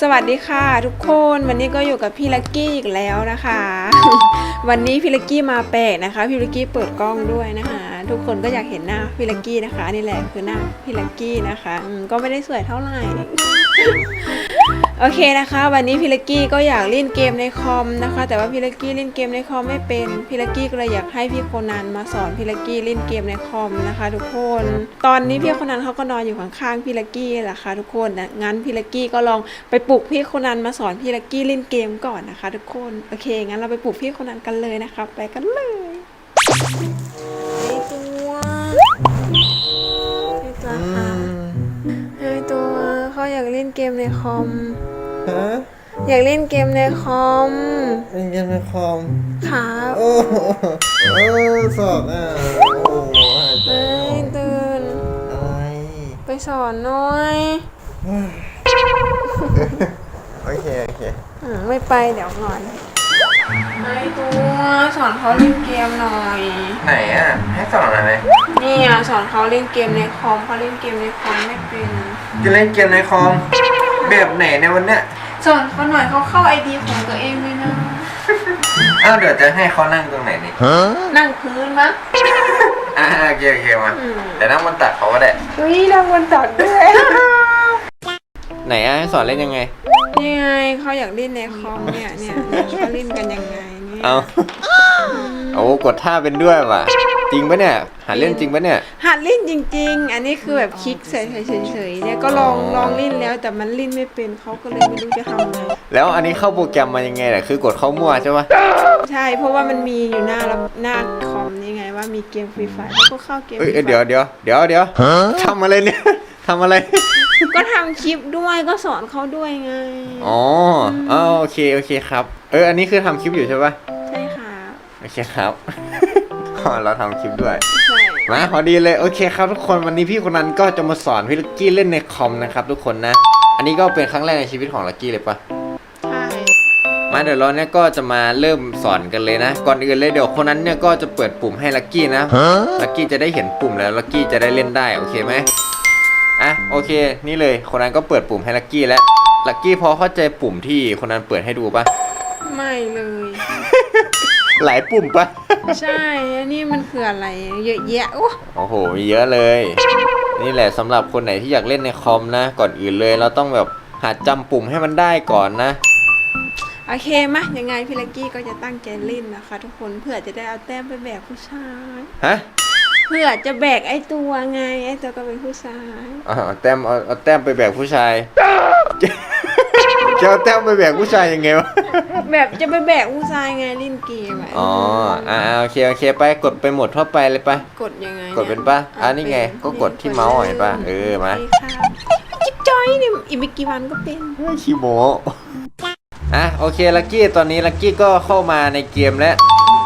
สวัสดีค่ะทุกคนวันนี้ก็อยู่กับพี่ลักกี้อีกแล้วนะคะ วันนี้พี่ลักกี้มาแปลกนะคะ พี่ลักกี้เปิดกล้องด้วยนะคะ ทุกคนก็อยากเห็นหน้าพี่ลักกี้นะคะนี่แหละคือหน้าพี่ลักกี้นะคะก็ไม่ได้สวยเท่าไหร่โอเคนะคะ วันนี้พี่ลักกี้ก็อยากเล่นเกมในคอมนะคะ แต่ว่าพี่ลักกี้เล่นเกมในคอมไม่เป็นพี่ลักกี้ก็เลยอยากให้พี่โคนันมาสอนพี่ลักกี้เล่นเกมในคอมนะคะ ทุกคน ตอนนี้พี่โคนันเขาก็นอนอยู่ข้างๆพี่ลักกี้แหละค่ะทุกคนนะงั้นพี่ลักกี้ก็ลองไปปลุกพี่โคนันมาสอนพี่ลักกี้เล่นเกมก่อนนะคะ ทุกคนโอเคงั้นเราไปปลุกพี่โคนันกันเลยนะคะ ไปกันเลย เขาอยากเล่นเกมในคอม ฮะอยากเล่นเกมในคอม เล่นเกมในคอม ครับ โอ้โหโอ้สอบอะโอ้โหหายใจเอ้ยตื่น อะไรไปสอนหน่อยโอเค โอเค อืมไม่ไปเดี๋ยวหน่อย ไอตัวสอนเขาเล่นเกมหน่อย ไหนอะ ให้สอนอะไรนี่อะสอนเขาเล่นเกมในคอมเขาเล่นเกมในคอมไม่เป็นจะเล่นเกมในคอมแบบไหนในวันเนี้ยสอนเขาหน่อยเขาเข้าไอดีของตัวเองด้วยนะอ้าวเดี๋ยวจะให้เขานั่งตรงไหนนี่นั่งพื้นมั้ง อ่าโอเคโอเคมาอืม แต่นั่งบนตักเขาก็ได้เฮ้ยนั่งบนตักด้วย ไหนอะให้สอนเล่นยังไง นี่ไงเขาอยากเล่นในคอมเนี่ยเนี่ยเนี่ยเขาเล่นกันยังไงเนี่ยเอาโอ้กดท่าเป็นด้วยว่ะ จริงปะเนี่ย หาเล่นจริงปะเนี่ย หัดเล่นจริง ๆ อันนี้คือแบบคลิกเฉยๆๆเนี่ยก็ลองลองเล่นแล้วแต่มันเล่นไม่เป็นเขาก็เลยไม่รู้จะทำไงแล้วอันนี้เข้าโปรแกรมมายังไงล่ะคือกดเข้ามั่วใช่ปะใช่ เพราะว่ามันมีอยู่หน้าระหน้าคอมนี่ไงว่ามีเกมฟรีไฟเขาก็เข้าเกมเอ้ย Free เอ้ย Fire เดี๋ยวเดี๋ยวเดี๋ยวเดี๋ยวทำอะไรเนี่ยทำอะไร ก็ทำคลิปด้วยก็สอนเขาด้วยไง อ๋ออ๋อโอเคโอเคครับ เอออันนี้คือทำคลิปอยู่ใช่ปะใช่ค่ะโอเคครับ อ๋อเราทำคลิปด้วย ใช่มาพอดีเลยโอเคครับทุกคนวันนี้พี่คนนั้นก็จะมาสอนพี่ลักกี้เล่นในคอมนะครับทุกคนนะ อันนี้ก็เป็นครั้งแรกในชีวิตของลักกี้เลยปะใช่มาเดี๋ยวเราเนี่ยก็จะมาเริ่มสอนกันเลยนะ ก่อนอื่นเลยเดี๋ยวคนนั้นเนี่ยก็จะเปิดปุ่มให้ลักกี้นะลักกี้จะได้เห็นปุ่มแล้วลักกี้จะได้เล่นได้โอเคไหม อะโอเค นี่เลย คนนั้นก็เปิดปุ่มให้ลักกี้แล้วลักกี้พอเข้าใจปุ่มที่คนนั้นเปิดให้ดูปะไม่เลย หลายปุ่มปะใช่ อันนี้มันคืออะไรเยอะแยะโอ้โอ้โหมีเยอะเลย นี่แหละสำหรับคนไหนที่อยากเล่นในคอมนะ ก่อนอื่นเลยเราต้องแบบหัดจำปุ่มให้มันได้ก่อนนะโอเคมะยังไงพี่ลักกี้ก็จะตั้งใจเล่นนะคะ ทุกคนเพื่อจะได้เอาแต้มไปแบกผู้ชาย ฮะ เพื่อจะแบกไอ้ตัวไง ไอ้ตัวก็เป็นผู้ชายเอาเอาแต้มเอาเอาแต้มไปแบกผู้ชาย จะเอาแต้มไปแบกผู้ชายยังไงวะ แบบจะไปแบกผู้ชายไงเล่นเกมอะอ๋อ อ่าโอเค โอเค ไป กดไปหมดทั่วไปเลยไป กดยังไงกดเป็นปะอะนี่ไงก็กดที่เมาส์เห็นปะเออมาโเคค่ะจิ๊บจอยนี่อีกไม่กี่วันก็เป็น เฮ้ยขี้โมอะโอเคลักกี้ตอนนี้ลักกี้ก็เข้ามาในเกมแล้ว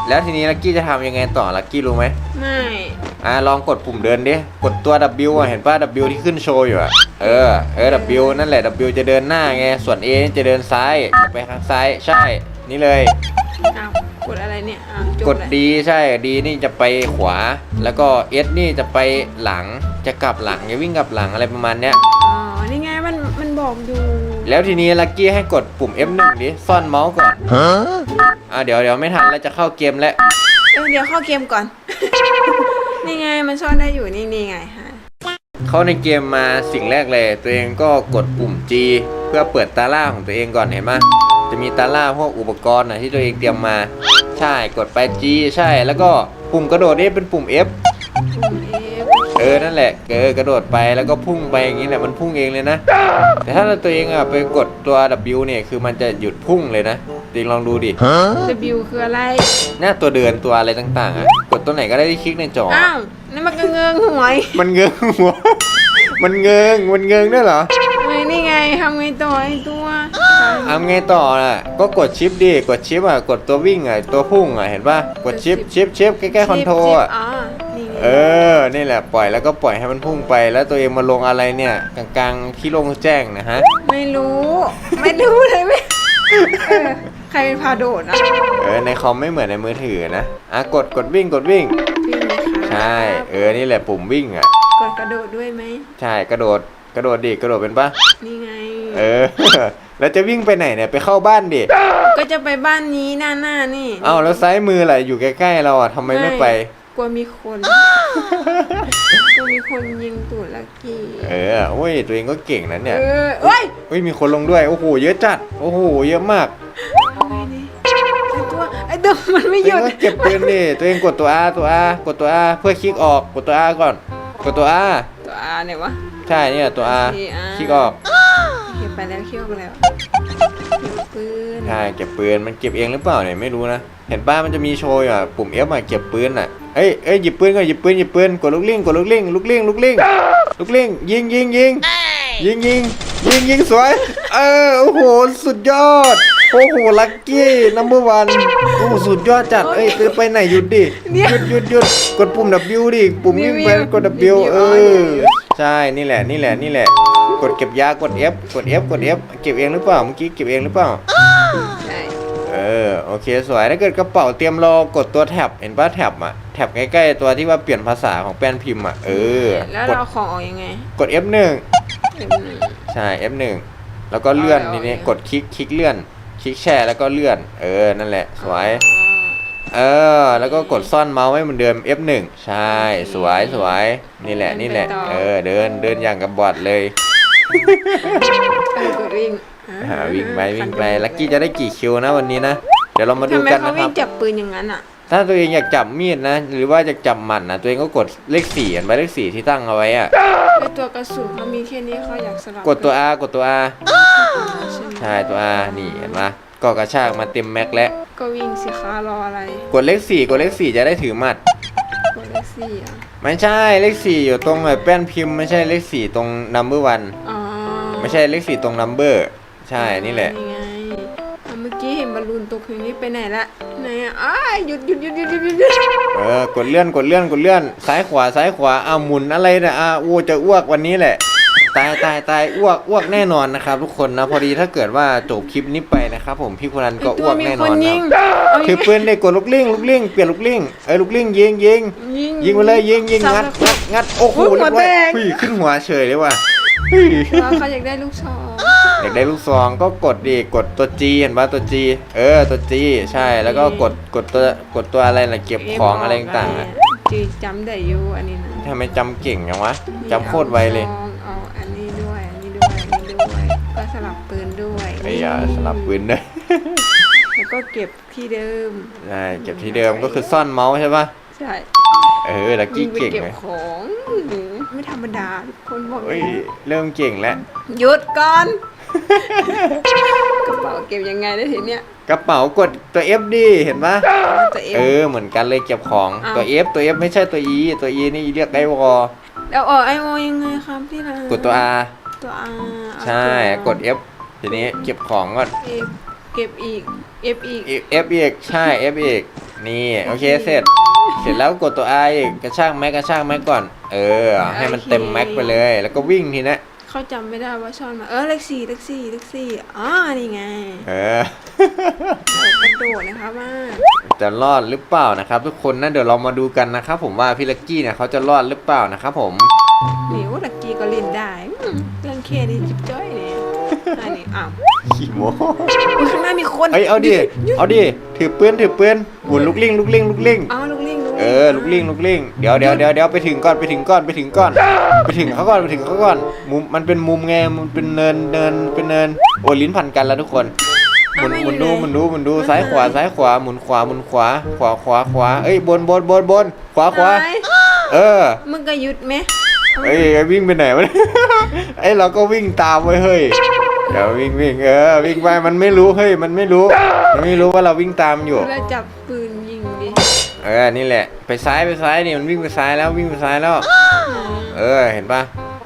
แล้วทีนี้ลักกี้จะทำยังไงต่อลักกี้รู้ไหมไม่ อะลองกดปุ่มเดินดิ กดตัว W อะเห็นป่ะ W ที่ขึ้นโชว์อยู่อะ เออ เออ W นั่นแหละ W จะเดินหน้าไง ส่วน A นี่จะเดินซ้าย ไปข้างซ้าย ใช่ นี่เลย อ้าวกดอะไรเนี่ยอ้าวจบกด แล้ว D ใช่ D นี่จะไปขวา แล้วก็ S นี่จะไปหลัง จะกลับหลังจะวิ่งกลับหลังอะไรประมาณเนี้ย อ๋อ นี่ไงมันมันบอกอยู่แล้วทีนี้ลักกี้ให้กดปุ่ม F1 ดิ ซ่อนเมาส์ก่อนอะเดี๋ยวเดี๋ยวไม่ทันแล้วจะเข้าเกมแล้ว เออเดี๋ยวเข้าเกมก่อน นี่ไงมันซ่อนได้อยู่นี่นี่ไงฮะเข้าในเกมมาสิ่งแรกเลย ตัวเองก็กดปุ่ม G เพื่อเปิดตาล่าของตัวเองก่อนเห็นไหมจะมีตาล่าพวกอุปกรณ์นะที่ตัวเองเตรียมมา ใช่กดไป G ใช่แล้วก็ปุ่มกระโดดนี่เป็นปุ่ม F ปุ่ม F เออนั่นแหละเออกระโดดไปแล้วก็พุ่งไปอย่างนี้แหละมันพุ่งเองเลยนะ แต่ถ้าตัวเองอะไปกดตัว W เนี่ยคือมันจะหยุดพุ่งเลยนะตัวเองลองดูดิ W คืออะไรหน้าตัวเดินตัวอะไรต่างๆอะกดตัวไหนก็ได้ที่คลิกในจออ้าวนั่นมันก็เงืองหวยมันเงงหัวมันเงงมันเงงด้วยเหรอเฮ้ยนี่ไงทำไงต่อไอ้ตัวทำไงต่อน่ะก็กดชิปดิกดชิปอะกดตัววิ่งอะตัวพุ่งอะเห็นป่ะกดชิปชิปชิปใกล้ๆคอนโทรลอะอ๋อนี่ไง เออ นี่แหละปล่อยแล้วก็ปล่อยให้มันพุ่งไป แล้วตัวเองมาลงอะไรเนี่ยกลางๆที่โลงแจ้งนะฮะ ไม่รู้ ไม่รู้เลยไหมเออใครเป็นพาโดดนะเออในคอมไม่เหมือนในมือถือนะอะกดกดวิ่งกดวิ่งพี่ไหมคะใช่ เออนี่แหละปุ่มวิ่งอะ กดกระโดดด้วยไหมใช่กระโดดกระโดดดิกระโดดเป็นป่ะนี่ไง เออ แล้วจะวิ่งไปไหนเนี่ยไปเข้าบ้านดิก็จะไปบ้านนี้หน้าหน้านี่ เอ้าแล้วซ้ายมือล่ะอยู่ใกล้ๆเราอะทำไมไม่ไปก ลัวมีคนกลัวมีคนยิงตูดลักกี้เออโอ้ยตัวเองก็เก่งนะเนี่ยเออเอ้ยเฮ้ยมีคนลงด้วยโอ้โหเยอะจัดโอ้โหเยอะมากเอาไงดีไอตัวไอตัวมันไม่ตัวหเอยุงดก็เก็บปืนดิตัวเองกดตัว R ตัว R กดตัว R เพื่อคลิกออกกดตัว R ก่อน กดตัว R ตัวอาเนี่ยวะ ใช่เนี่ยตัว R โอเค R คลิกออกเก็บไปแล้วเคี่ยวไปแล้วเก็บปืน ใช่เก็บปืนมันเก็บเองหรือเปล่าเนี่ยไม่รู้นะ เห็นป้ามันจะมีโชว์อยู่อะปุ่ม F อะเก็บปืนอะเอ้ยเอ้ยหยิบปืนก่อนหยิบปืนหยิบปืนกดลูกเล่งกดลูกเล่งลูกเล่งลูกเล่งลูกเล่งยิงยิงยิงยิงยิงยิงยิงสวย เออโอ้โหสุดยอดโอ้โหลัคกี้นัมเบอร์วันโอ้โหสุดยอดจัดเอ้ยไปไปไหนหยุดดิหยุดหยุดหยุดกดปุ่ม W ดิปุ่มวิ่งไปกด W เออใช่นี่แหละนี่แหละนี่แหละ กดเก็บยากด F กด F กด F เก็บเองหรือเปล่าเมื่อกี้เก็บเองหรือเปล่าใช่เออโอเคสวยถ้าเกิดกระเป๋าเตรียมรอกดตัวแท็บเห็นป่ะแท็บอะแท็บใกล้ๆตัวที่ว่าเปลี่ยนภาษาของแป้นพิมพ์อะเออแล้วกดเราของออกยังไงกด F1 เอ็มหนึ่งใช่ F1 แล้วก็เลื่อนเอาทีนี้เอากดคลิกคลิกเลื่อน คลิกแชร์แล้วก็เลื่อน เออนั่นแหละสวยเออ แล้วก็กดซ่อนเมาส์ให้เหมือนเดิม F1 ใช่ สวยสวยนี่แหละนี่แหละ เออ เดินเดินอย่างกับบอดเลยเออ กดวิ่งหาวิ่งไปวิ่งไปลักกี้จะได้กี่คิวนะวันนี้นะ เดี๋ยวเรามาดูทำไมกันเขานะควิ่รังบ จับปืนอย่างนั้นอะ ถ้าตัวเองอยากจับมีดนะ หรือว่าอยากจับหมัดนะตัวเองก็กดเลขสี่เห็นไหมเลขสี่ที่ตั้งเอาไว้อะไอตัวกระสุนเขามีแค่นี้เขาอยากสลับกดตัว R กดตัว R ใช่ไหมใช่ตัว R นี่เห็นไหมก็กระชากมาเต็มแม็กแล้ว ก็วิ่งสิคะรออะไรกดเลขสี่กดเลขสี่จะได้ถือหมัด กดเลขสี่อะไม่ใช่เลขสี่อยู่ตรงแบบแป้นพิมพ์ไม่ใช่เลขสี่ตรง number one อ๋อ ไม่ใช่เลขสี่ตรง number ใช่นี่แหละ นี่ไงอะเมื่อกี้เห็นบอลลูนตกอย่างนี้ไปไหนละไหนอะอ้ายหยุดหยุดหยุดหยุดหยุดหยุดหยุดเออกดเลื่อนกดเลื่อนกดเลื่อนซ้ายขวาซ้ายขวาอ้าวหมุนอะไรเนี่ยอ้าวอ้จะอ้วกวันนี้แหละ ตายตายตายอ้วกอ้วกแน่นอนนะครับ ทุกคนนะพอดีถ้าเกิดว่าจบคลิปนี้ไปนะครับ ผมพี่คนนั้นก็ไตัอ้วกมีแน่คนอนยินะงเอาถือปืนเด็กกดลูกเล่งลูกเล่งเปลี่ยนลูกเล่งเอ้ยลูกเล่งยิงยิงยิง ยิงไปเลยยิงยิงงัดงัดงัดโอ้โหอุ๊ยหัวเรียบร้อยแตกเฮ้ยขึ้นหัวเฉยเลยว่ะเฮ้ย ว่าเขาอยากได้ลูกซองอยากได้ลูกซองก็กดดิกดตัว G เห็นป่ะตัว G เออตัว G ใช่แล้วก็กดกดตัวกดตัวอะไรล่ะเก็บของอะไรต่างๆอะจีจำได้อยู่อันนี้นะทำไมจำเก่งจังวะจำโคตรไวเลยอาเอาอันนี้ด้วยอันนี้ด้วยอันนี้ด้วยก็สลับปืนด้วยไอ้ยาสลับปืนด้วย แล้วก็เก็บที่เดิม ใช่เก็บที่เดิมก็คือซ่อนเมาส์ใช่ป่ะใช่ เออลักยิกี้งไปเก่งเก็บเลยของไม่ธรรมดาทุกคนบอกเลเฮ้ยยเริ่มเก่งแล้ว หยุดก่อนกระเป๋าเก็บยังไงได้ทีเนี้ยกระเป๋ากดตัว F ดิเห็นป่ะเอาตัวเอง เออเหมือนกันเลยเก็บของอ้าว ตัว F ตัว F ไม่ใช่ตัว E ตัว E นี่เรียกไอวอแล้วออกไอโอยังไงครับที่ร้านกดตัว R ตัวอาใช่กด F ทีนี้เก็บของก็เอฟเก็บอีก F อีก F อีกใช่ F อีกนี่โอเคเสร็จ เสร็จแล้วกดตัว R อีกกระชากแม็กกระชากแม็กก่อน เออ ให้มันเต็มแม็กไปเลย แล้วก็วิ่งทีนี้เขาจำไม่ได้ว่าซ่อนมาเออเลขสี่เลขสี่เลขสี่อ๋อนี่ไง เออกระโดดนะคะว่าจะรอดหรือเปล่านะครับ ทุกคนนะเดี๋ยวเรามาดูกันนะครับผมว่าพี่ลักกี้เนี่ยเขาจะรอดหรือเปล่านะครับผมหนิวลักกี้ก็เล่นได้อืมเรื่องเคนี่จิบจ้อยเนี่ยอันนี้อ้าวขี้โมอุ๊ยข้างหน้ามีคนเอ้ยเอาดิเอาดิถือปืนถือปืนหมุนลูกลิงลูกลิงลูกลิงเอาลูกลิงลูกลิง เออลูกลิงลูกลิงเดี๋ยวเดี๋ยวเดี๋ยวเดี๋ยวไปถึงก่อนไปถึงก่อนไปถึงก่อน ไปถึงเขาก่อนไปถึงเขาก่อนมุมมันเป็นมุมไงมันเป็นเนินเนินเป็นเนินโอ้ลิ้นพันกันแล้วทุกคนหมุนหมุนดูหมุนดูหมุนดูซ้ายขวาซ้ายขวาหมุนขวาหมุนขวา ขวาขวาขวาเอ้ยบนบนบนบนขวาขวาไหนเออมึงก็หยุดไหมเอ้ยวิ่งไปไหนวะเนี่ยไอ้เราก็วิ่งตามไว้เฮ้ยเดี๋ยววิ่งวิ่งเออวิ่งไปมันไม่รู้เฮ้ยมันไม่รู้มันไม่รู้ว่าเราวิ่งตามอยู่แล้วจับปืนยิงดิ เออ นี่แหละ ไปซ้ายไปซ้ายนี่มันวิ่งไปซ้ายแล้ววิ่งไปซ้ายแล้ว เออ เห็นปะ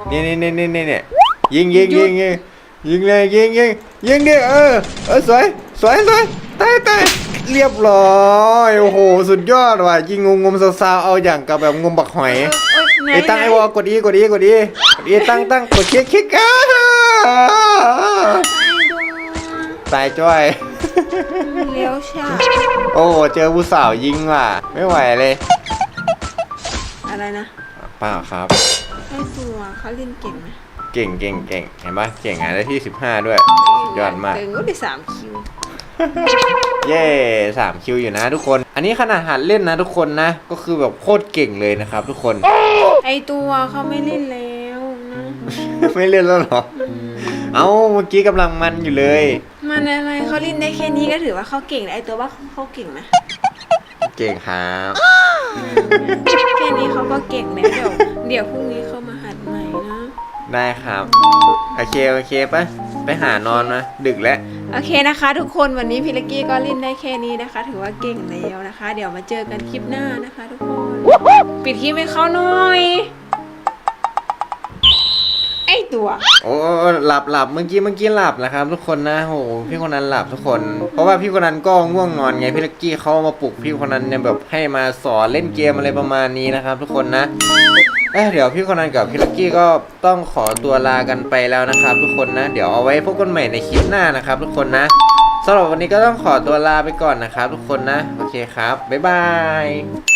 นี่นี่นี่นี่นี่เนี่ยยิงยิงยิงยิงยิงเลยยิงยิงยิงดิเออเออสวยสวยสวยตายตายเรียบร้อยโอ้โหสุดยอดว่ะยิงงงมๆซาวๆเอาอย่างกับแบบงมบักหอยเออเออไหนไอ้ตั้งไอ้วอลกดอีกดอีกดอีกดอีตั้งตั้งกดคลิกคลิกอ้าไอ้ดวง ตายจ้อย เลี้ยวชาโอ้เจอผู้สาวยิงว่ะ ไม่ไหวเลย อะไรนะเปล่าครับไอ้ตัวเขาเล่นเก่งไหมเก่งเก่งเก่งเห็นปะเก่งอะได้ที่ 15 ด้วยสุดยอดมาก เก่งก็ได้สามคิว เย้สามคิวอยู่นะทุกคน อันนี้ขนาดหัดเล่นนะทุกคนนะ ก็คือแบบโคตรเก่งเลยนะครับ ทุกคน ไอตัวเขาไม่เล่นแล้วนะ ไม่เล่นแล้วเหรอ เอ้าเมื่อกี้กำลังมันอยู่เลย มันอะไรเขาเล่นได้แค่นี้ก็ถือว่าเขาเก่งแล้วไอตัวว่าเขาเก่งนะเก่งครับแค่นี้เขาก็เก่งแล้วเดี๋ยวเดี๋ยวพรุ่งนี้เขามาหัดใหม่นะได้ครับ โอเคโอเคไปไปหานอนนะดึกแล้ว โอเคนะคะ ทุกคนวันนี้พี่เล็กกี้ก็เล่นได้แค่นี้นะคะ ถือว่าเก่งแล้วนะคะ เดี๋ยวมาเจอกันคลิปหน้านะคะ ทุกคน ปิดคลิปให้เขาหน่อยไอ ตัว โอ้หลับหลับเมื่อกี้เมื่อกี้หลับนะครับ ทุกคนนะโหพี่คนนั้นหลับทุกคน เพราะว่าพี่คนนั้นก็ง่วงนอนไงพี่ลักกี้เขามาปลุกพี่คนนั้นเนี่ยแบบให้มาสอนเล่นเกมอะไรประมาณนี้นะครับ ทุกคนนะเอ้ยเดี๋ยวพี่คนนั้นกับพี่ลักกี้ก็ต้องขอตัวลากันไปแล้วนะครับ ทุกคนนะ เดี๋ยวเอาไว้พบกันใหม่ในคลิปหน้านะครับ ทุกคนนะสำหรับวันนี้ก็ต้องขอตัวลาไปก่อนนะครับ ทุกคนนะ โอเคครับบ๊ายบาย